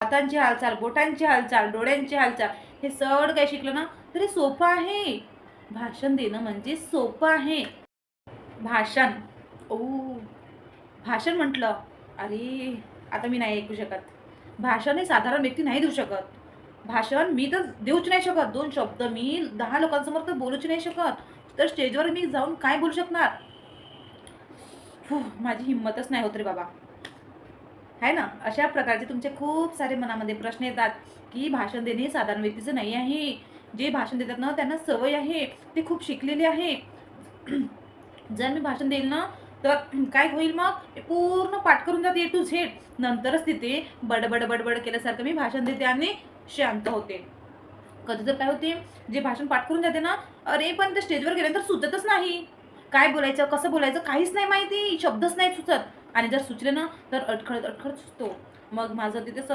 हातांची हालचाल बोटांची हालचाल डोळ्यांची हालचाल हे सगळं काही शिकलं ना तरी सोपं आहे. भाषण देणं म्हणजे सोपं आहे. भाषण. ओ. भाषण म्हटलं अरे आता मी नाही ऐकू शकत. भाषण हे साधारण व्यक्ती नाही देऊ शकत. भाषण मी तर देऊच नाही शकत. दोन शब्द मी दहा लोकांसमोर तर बोलूच नाही शकत. तर स्टेजवर मी जाऊन काय बोलू शकणार? माझी हिंमतच नाही होत रे बाबा. आहे ना? अशा प्रकारचे तुमचे खूप सारे मनामध्ये प्रश्न येतात की भाषण देणे हे साधारण व्यक्तीचं नाही आहे. जे भाषण देतात ना त्यांना सवय आहे. ते खूप शिकलेले आहे. जर मी भाषण देईल ना तर काय होईल मग? पूर्ण पाठ करून जाते ए टू झेड नंतरच तिथे बडबड बडबड केल्यासारखं मी भाषण देते आणि शांत होते. कधी तर काय होते? जे भाषण पाठ करून जाते ना अरे पण ते स्टेजवर गेल्यानंतर सुचतच नाही. काय बोलायचं कसं बोलायचं काहीच नाही माहिती. शब्दच नाही सुचत. आणि जर सुचले ना तर अडखळत अडखळत सुचतो. मग माझं तिथेच